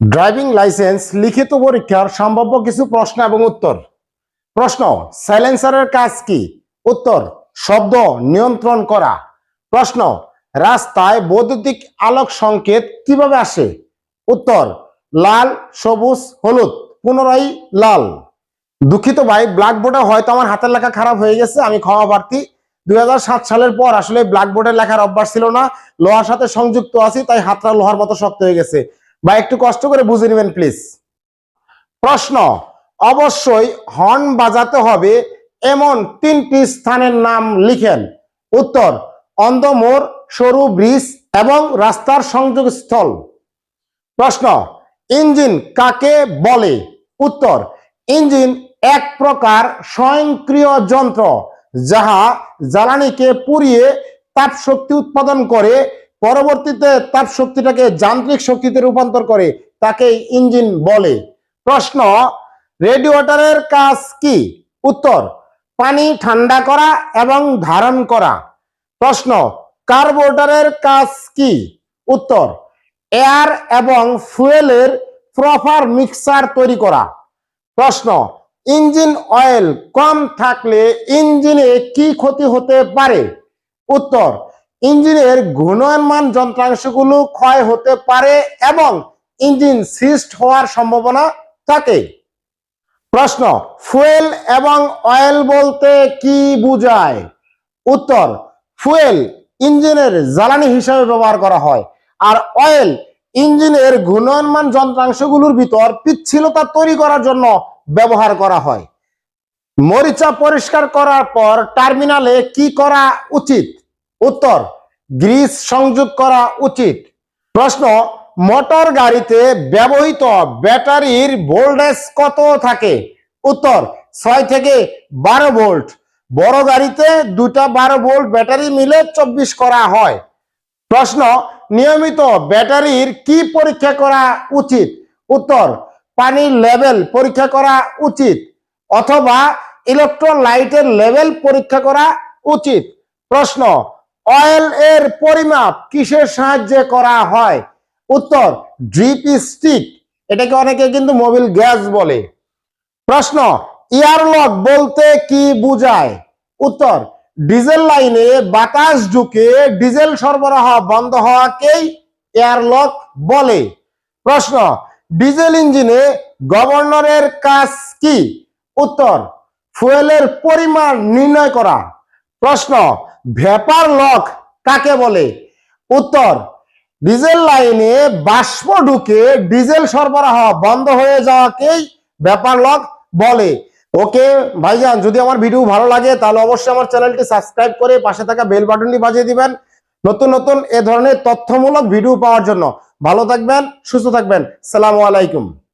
Driving licence, লিখিত পরীক্ষার সম্ভাব্য কিছু প্রশ্ন এবং উত্তর। প্রশ্ন, সাইলেন্সারের কাজ কি? উত্তর, শব্দ নিয়ন্ত্রণ করা। প্রশ্ন, রাস্তায় বৈদ্যুতিক আলোক সংকেত কীভাবে আসে? উত্তর, লাল, সবুজ, হলুদ, পুনরায় লাল। দুঃখিত ভাই, ব্ল্যাকবোর্ডে হয়তো আমার হাতের লেখা খারাপ হয়ে গেছে, আমি ক্ষমা প্রার্থী। দুই হাজার সাত সালের পর আসলে ব্ল্যাকবোর্ডে লেখার অভ্যাস ছিল না, লোহার সাথে সংযুক্ত আছি, তাই হাতটা লোহার মতো শক্ত হয়ে গেছে। বা একটু কষ্ট করে বুঝে নেবেন প্লিজ প্রশ্ন, অবশ্যই হর্ন বাজাতে হবে এমন তিনটি স্থানের নাম লিখেন। উত্তর, অন্ধমোর, সরু ব্রিজ এবং রাস্তার সংযোগস্থল প্রশ্ন, ইঞ্জিন কাকে বলে? উত্তর, ইঞ্জিন এক প্রকার স্বয়ংক্রিয় যন্ত্র, যাহা জ্বালানিকে পুড়িয়ে তাপ শক্তি উৎপাদন করে পরবর্তীতে তাপ শক্তিটাকে যান্ত্রিক শক্তিতে রূপান্তর করে তাকে ইঞ্জিন বলে। প্রশ্ন রেডিওটারের কাজ কি? উত্তর, পানি ঠান্ডা করা এবং ধারণ করা। প্রশ্ন কার্বোরেটরের কাজ কি? উত্তর, এয়ার এবং ফুয়েলের প্রপার মিক্সার তৈরি করা। প্রশ্ন, ইঞ্জিন অয়েল কম থাকলে ইঞ্জিনে কি ক্ষতি হতে পারে? উত্তর ইঞ্জিনের ঘূর্ণয়মান যন্ত্রাংশগুলো ক্ষয় হতে পারে এবং ইঞ্জিন সিস্ট হওয়ার সম্ভাবনা থাকে। প্রশ্ন, ফুয়েল এবং অয়েল বলতে কি বোঝায়? উত্তর, ফুয়েল ইঞ্জিনের জ্বালানি হিসাবে ব্যবহার করা হয় আর অয়েল ইঞ্জিনের ঘূর্ণয়মান যন্ত্রাংশগুলোর ভিতর পিচ্ছিলতা তৈরি করার জন্য ব্যবহার করা হয়। মরিচা পরিষ্কার করার পর টার্মিনালে কি করা উচিত? উত্তর, গ্রিস সংযোগ করা উচিত। প্রশ্ন, মোটর গাড়িতে ব্যবহৃত ব্যাটারির ভোল্টেজ কত থাকে? উত্তর, ছয় থেকে বারো ভোল্ট। বড় গাড়িতে দুটা বারো ভোল্ট ব্যাটারি মিলে চব্বিশ করা হয়। প্রশ্ন, নিয়মিত ব্যাটারির কি পরীক্ষা করা উচিত? উত্তর পানির লেভেল পরীক্ষা করা উচিত অথবা ইলেকট্রোলাইটের লেভেল পরীক্ষা করা উচিত। প্রশ্ন অয়েল এর পরিমাপ কিসের সাহায্যে করা হয়? উত্তর, ড্রিপ স্টিক। এটাকে অনেকে কিন্তু মোবিল গ্যাস বলে। প্রশ্ন, ইয়ারলক বলতে কি বোঝায়? উত্তর, ডিজেল লাইনে বাতাস ঢুকে ডিজেল সরবরাহ বন্ধ হওয়াকেই এয়ারলক বলে। প্রশ্ন, ডিজেল ইঞ্জিনে গভর্নরের কাজ কি? উত্তর, ফুয়েলের পরিমাণ নির্ণয় করা। প্রশ্ন ভেপার লক কাকে বলে? উত্তর, ডিজেল লাইনে বাষ্প ঢুকে ডিজেল সরবরাহ বন্ধ হয়ে যাওয়াকেই ব্যাপার লক বলে। ওকে, ভাইজান, যদি আমার ভিডিও ভালো লাগে, তাহলে অবশ্যই আমার চ্যানেলটি সাবস্ক্রাইব করে পাশে থাকা বেল বাটনটি বাজিয়ে দিবেন। নতুন নতুন এ ধরনের তথ্যমূলক ভিডিও পাওয়ার জন্য। ভালো থাকবেন, সুস্থ থাকবেন। সালামু আলাইকুম।